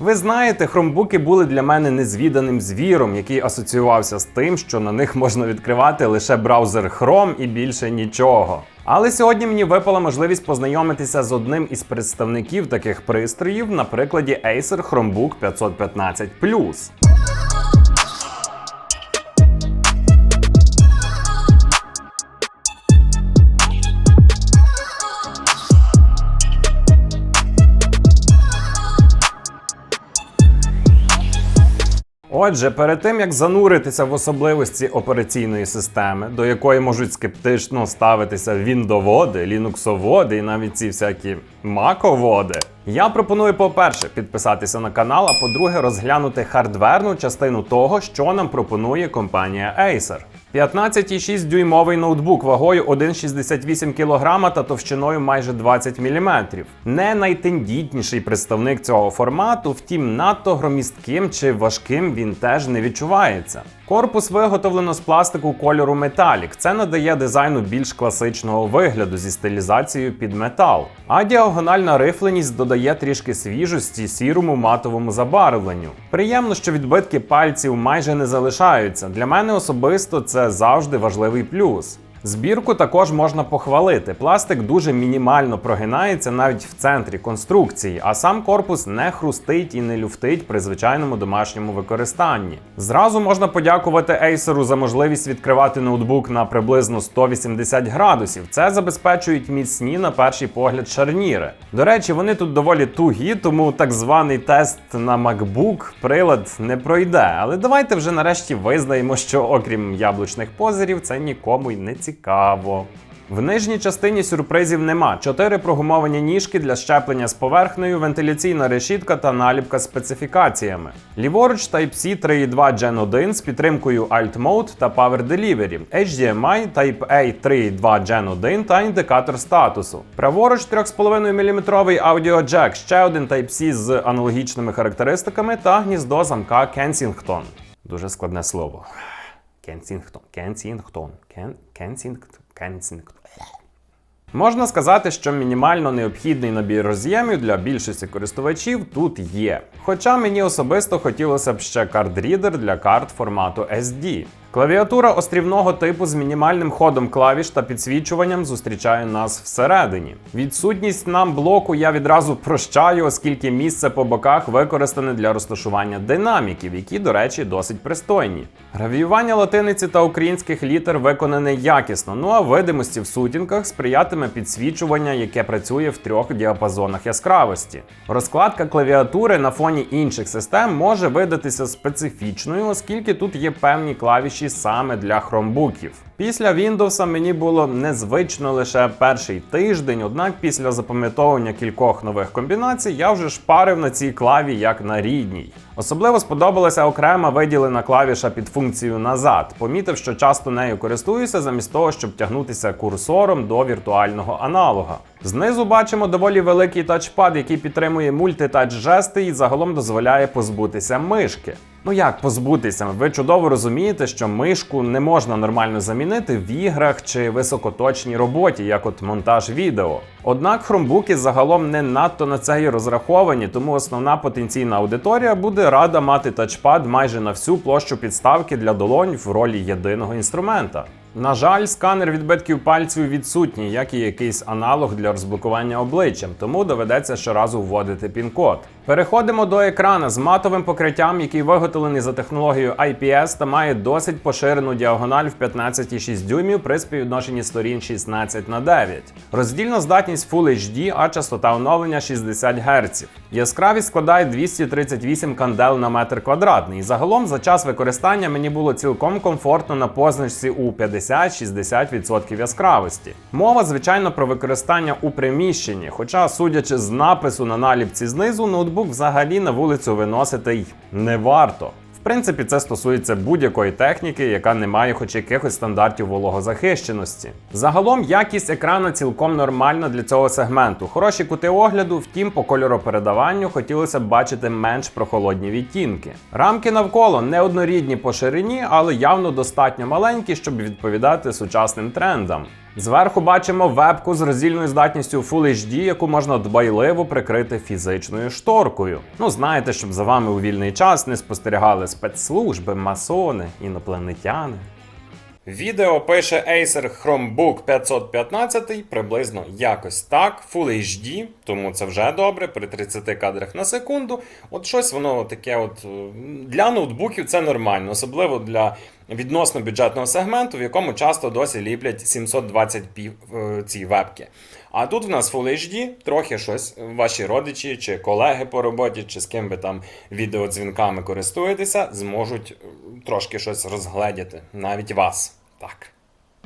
Ви знаєте, хромбуки були для мене незвіданим звіром, який асоціювався з тим, що на них можна відкривати лише браузер Chrome і більше нічого. Але сьогодні мені випала можливість познайомитися з одним із представників таких пристроїв на прикладі Acer Chromebook 515 Отже, перед тим як зануритися в особливості операційної системи, до якої можуть скептично ставитися віндоводи, лінуксоводи і навіть ці всякі маководи, я пропоную, по-перше, підписатися на канал, а по-друге, розглянути хардверну частину того, що нам пропонує компанія Acer. 15,6 дюймовий ноутбук вагою 1,68 кг та товщиною майже 20 мм. Не найтендітніший представник цього формату, втім, надто громістким чи важким він теж не відчувається. Корпус виготовлено з пластику кольору металік. Це надає дизайну більш класичного вигляду зі стилізацією під метал. А діагональна рифленість додає трішки свіжості сірому матовому забарвленню. Приємно, що відбитки пальців майже не залишаються. Для мене особисто це завжди важливий плюс. Збірку також можна похвалити. Пластик дуже мінімально прогинається навіть в центрі конструкції, а сам корпус не хрустить і не люфтить при звичайному домашньому використанні. Зразу можна подякувати Acer за можливість відкривати ноутбук на приблизно 180 градусів. Це забезпечують міцні на перший погляд шарніри. До речі, вони тут доволі тугі, тому так званий тест на MacBook прилад не пройде. Але давайте вже нарешті визнаємо, що окрім яблучних позирів, це нікому й не цікаво. В нижній частині сюрпризів нема. Чотири прогумовані ніжки для щеплення з поверхнею, вентиляційна решітка та наліпка з специфікаціями. Ліворуч Type-C 3.2 Gen 1 з підтримкою Alt Mode та Power Delivery, HDMI Type-A 3.2 Gen 1 та індикатор статусу. Праворуч 3,5 мм аудіоджек, ще один Type-C з аналогічними характеристиками та гніздо замка Kensington. Дуже складне слово. Кенсінгтон. Кенсінгтон. Кен... Кенсінгтон. Кенсінгтон. Можна сказати, що мінімально необхідний набір роз'ємів для більшості користувачів тут є. Хоча мені особисто хотілося б ще карт-рідер для карт формату SD. Клавіатура острівного типу з мінімальним ходом клавіш та підсвічуванням зустрічає нас всередині. Відсутність нам блоку я відразу прощаю, оскільки місце по боках використане для розташування динаміків, які, до речі, досить пристойні. Гравіювання латиниці та українських літер виконане якісно, ну а видимості в сутінках сприятиме підсвічування, яке працює в трьох діапазонах яскравості. Розкладка клавіатури на фоні інших систем може видатися специфічною, оскільки тут є певні клавіші саме для хромбуків. Після Windows мені було незвично лише перший тиждень, однак після запам'ятовування кількох нових комбінацій я вже шпарив на цій клаві як на рідній. Особливо сподобалася окрема виділена клавіша під функцією назад. Помітив, що часто нею користуюся замість того, щоб тягнутися курсором до віртуального аналога. Знизу бачимо доволі великий тачпад, який підтримує мультитач жести і загалом дозволяє позбутися мишки. Ну як позбутися? Ви чудово розумієте, що мишку не можна нормально замінити в іграх чи високоточній роботі, як от монтаж відео. Однак хромбуки загалом не надто на це й розраховані, тому основна потенційна аудиторія буде рада мати тачпад майже на всю площу підставки для долонь в ролі єдиного інструмента. На жаль, сканер відбитків пальців відсутній, як і якийсь аналог для розблокування обличчям, тому доведеться щоразу вводити пін-код. Переходимо до екрана з матовим покриттям, який виготовлений за технологією IPS та має досить поширену діагональ в 15,6 дюймів при співвідношенні сторін 16 на 9. Роздільна здатність Full HD, а частота оновлення 60 Гц. Яскравість складає 238 кандел на метр квадратний. Загалом за час використання мені було цілком комфортно на позначці у 50-60% яскравості. Мова, звичайно, про використання у приміщенні, хоча, судячи з напису на наліпці знизу, ноутбук взагалі на вулицю виносити й не варто. В принципі, це стосується будь-якої техніки, яка не має хоч якихось стандартів вологозахищеності. Загалом якість екрана цілком нормальна для цього сегменту. Хороші кути огляду, втім, по кольоропередаванню хотілося б бачити менш прохолодні відтінки. Рамки навколо не однорідні по ширині, але явно достатньо маленькі, щоб відповідати сучасним трендам. Зверху бачимо вебку з роздільною здатністю Full HD, яку можна дбайливо прикрити фізичною шторкою. Ну, знаєте, щоб за вами у вільний час не спостерігали спецслужби, масони, інопланетяни. Відео пише Acer Chromebook 515 приблизно якось так, Full HD, тому це вже добре, при 30 кадрах на секунду. От щось воно таке, от для ноутбуків це нормально, особливо для відносно бюджетного сегменту, в якому часто досі ліплять 720p е, ці вебки. А тут в нас Full HD, трохи щось ваші родичі чи колеги по роботі, чи з ким ви там відеодзвінками користуєтеся, зможуть е, трошки щось розгледіти, навіть вас. Так.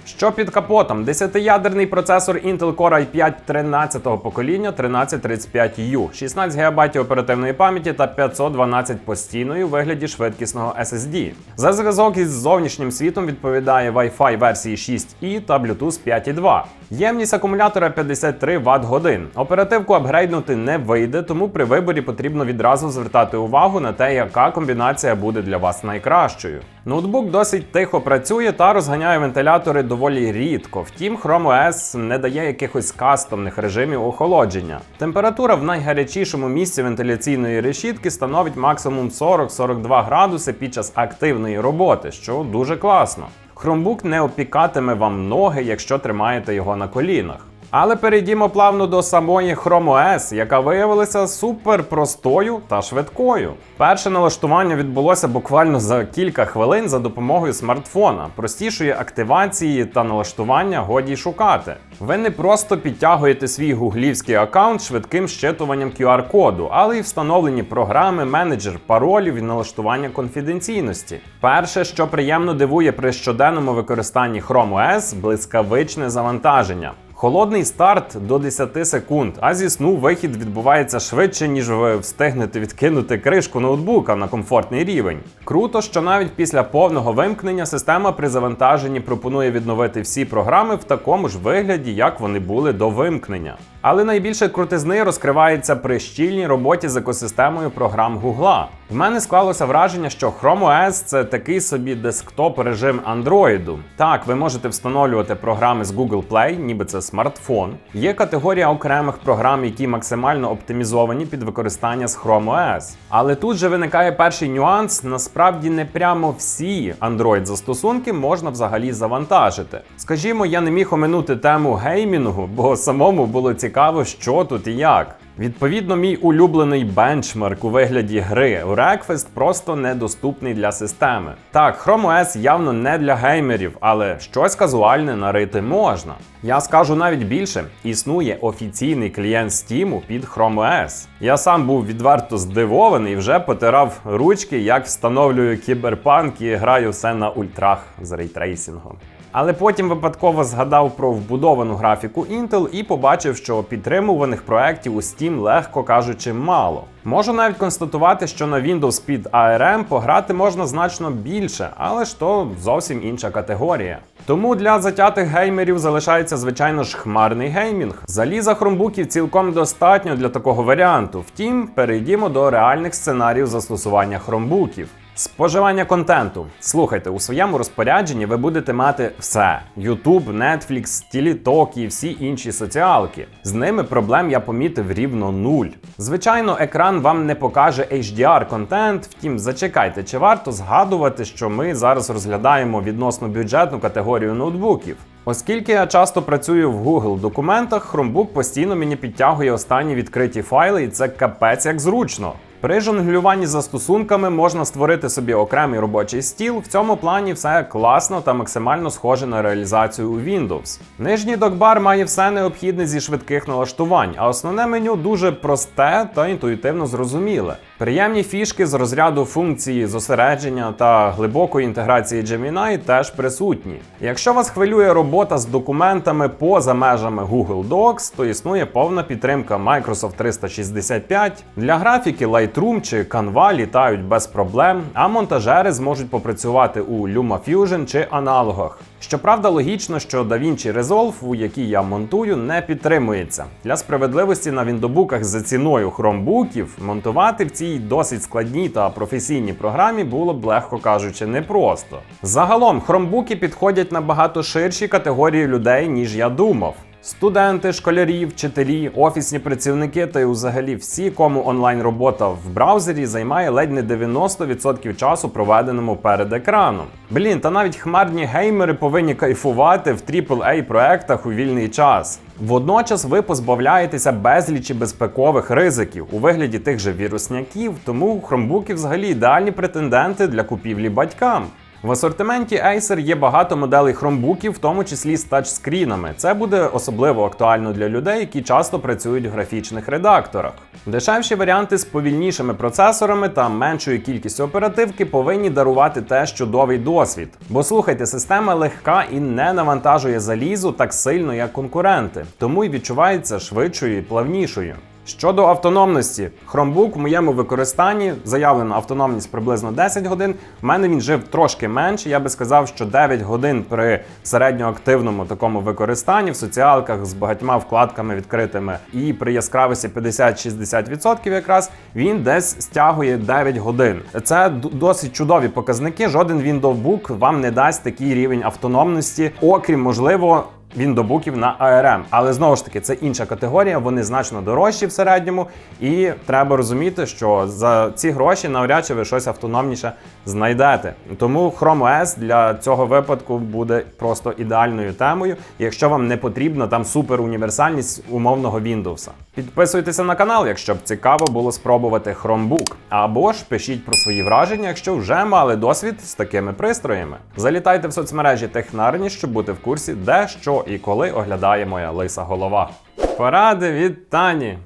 Що під капотом? 10-ядерний процесор Intel Core i5 13-го покоління 1335U, 16 ГБ оперативної пам'яті та 512 постійної у вигляді швидкісного SSD. За зв'язок із зовнішнім світом відповідає Wi-Fi версії 6E та Bluetooth 5.2. Ємність акумулятора 53 Вт годин. Оперативку апгрейднути не вийде, тому при виборі потрібно відразу звертати увагу на те, яка комбінація буде для вас найкращою. Ноутбук досить тихо працює та розганяє вентилятори доволі рідко. Втім, Chrome OS не дає якихось кастомних режимів охолодження. Температура в найгарячішому місці вентиляційної решітки становить максимум 40-42 градуси під час активної роботи, що дуже класно. Chromebook не опікатиме вам ноги, якщо тримаєте його на колінах. Але перейдімо плавно до самої Chrome OS, яка виявилася супер простою та швидкою. Перше налаштування відбулося буквально за кілька хвилин за допомогою смартфона. Простішої активації та налаштування годі шукати. Ви не просто підтягуєте свій гуглівський аккаунт швидким щитуванням QR-коду, але й встановлені програми, менеджер паролів і налаштування конфіденційності. Перше, що приємно дивує при щоденному використанні Chrome OS – блискавичне завантаження. Холодний старт до 10 секунд, а зі сну вихід відбувається швидше, ніж ви встигнете відкинути кришку ноутбука на комфортний рівень. Круто, що навіть після повного вимкнення система при завантаженні пропонує відновити всі програми в такому ж вигляді, як вони були до вимкнення. Але найбільше крутизни розкривається при щільній роботі з екосистемою програм Гугла. В мене склалося враження, що Chrome OS – це такий собі десктоп режим Android. Так, ви можете встановлювати програми з Google Play, ніби це смартфон. Є категорія окремих програм, які максимально оптимізовані під використання з Chrome OS. Але тут же виникає перший нюанс: насправді не прямо всі Android застосунки можна взагалі завантажити. Скажімо, я не міг оминути тему геймінгу, бо самому було цікаво, що тут і як. Відповідно, мій улюблений бенчмарк у вигляді гри Wreckfest просто недоступний для системи. Так, Chrome OS явно не для геймерів, але щось казуальне нарити можна. Я скажу навіть більше: існує офіційний клієнт Steam під Chrome OS. Я сам був відверто здивований і вже потирав ручки, як встановлюю кіберпанк і граю все на ультрах з рейтрейсингом. Але потім випадково згадав про вбудовану графіку Intel і побачив, що підтримуваних проєктів у Steam, легко кажучи, мало. Можу навіть констатувати, що на Windows під ARM пограти можна значно більше, але ж то зовсім інша категорія. Тому для затятих геймерів залишається, звичайно ж, хмарний геймінг. Заліза хромбуків цілком достатньо для такого варіанту. Втім, перейдімо до реальних сценаріїв застосування хромбуків. Споживання контенту. Слухайте, у своєму розпорядженні ви будете мати все: YouTube, Netflix, TikTok і всі інші соціалки. З ними проблем я помітив рівно нуль. Звичайно, екран вам не покаже HDR контент, втім, зачекайте, чи варто згадувати, що ми зараз розглядаємо відносно бюджетну категорію ноутбуків. Оскільки я часто працюю в Google документах, Chromebook постійно мені підтягує останні відкриті файли, і це капець як зручно. При жонглюванні застосунками можна створити собі окремий робочий стіл. В цьому плані все класно та максимально схоже на реалізацію у Windows. Нижній докбар має все необхідне зі швидких налаштувань, а основне меню дуже просте та інтуїтивно зрозуміле. Приємні фішки з розряду функції зосередження та глибокої інтеграції Gemini теж присутні. Якщо вас хвилює робота з документами поза межами Google Docs, то існує повна підтримка Microsoft 365. Для графіки Lightroom чи Canva літають без проблем, а монтажери зможуть попрацювати у LumaFusion чи аналогах. Щоправда, логічно, що DaVinci Resolve, у якій я монтую, не підтримується. Для справедливості на віндобуках за ціною хромбуків монтувати в цій досить складній та професійній програмі було б, легко кажучи, непросто. Загалом, хромбуки підходять набагато ширші категорії людей, ніж я думав. Студенти, школярі, вчителі, офісні працівники та й взагалі всі, кому онлайн робота в браузері займає ледь не 90% часу, проведеному перед екраном. Блін, та навіть хмарні геймери повинні кайфувати в aaa проектах у вільний час. Водночас ви позбавляєтеся безлічі безпекових ризиків у вигляді тих же вірусняків, тому хромбуки взагалі ідеальні претенденти для купівлі батькам. В асортименті Acer є багато моделей хромбуків, в тому числі з тачскрінами. Це буде особливо актуально для людей, які часто працюють в графічних редакторах. Дешевші варіанти з повільнішими процесорами та меншою кількістю оперативки повинні дарувати теж чудовий досвід. Бо слухайте, система легка і не навантажує залізу так сильно, як конкуренти, тому й відчувається швидшою і плавнішою. Щодо автономності, Chromebook в моєму використанні заявлена автономність приблизно 10 годин. В мене він жив трошки менше. Я би сказав, що 9 годин при середньоактивному такому використанні в соціалках з багатьма вкладками відкритими і при яскравості 50-60% якраз він десь стягує 9 годин. Це досить чудові показники. Жоден Windows вам не дасть такий рівень автономності, окрім можливо. Віндобуків на ARM. Але знову ж таки, це інша категорія, вони значно дорожчі в середньому, і треба розуміти, що за ці гроші навряд чи ви щось автономніше знайдете. Тому Chrome OS для цього випадку буде просто ідеальною темою, якщо вам не потрібна там суперуніверсальність умовного Windows. Підписуйтеся на канал, якщо б цікаво було спробувати Chromebook. Або ж пишіть про свої враження, якщо вже мали досвід з такими пристроями. Залітайте в соцмережі Технарні, щоб бути в курсі, де що і коли оглядає моя лиса голова. Поради від Тані.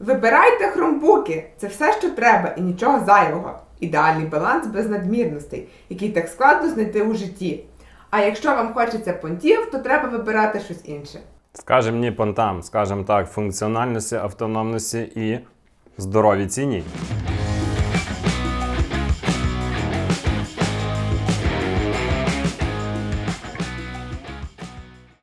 Вибирайте хромбуки. Це все, що треба, і нічого зайвого. Ідеальний баланс без надмірностей, який так складно знайти у житті. А якщо вам хочеться понтів, то треба вибирати щось інше. Скажем ні понтам, скажем так, функціональності, автономності і здоровій ціні.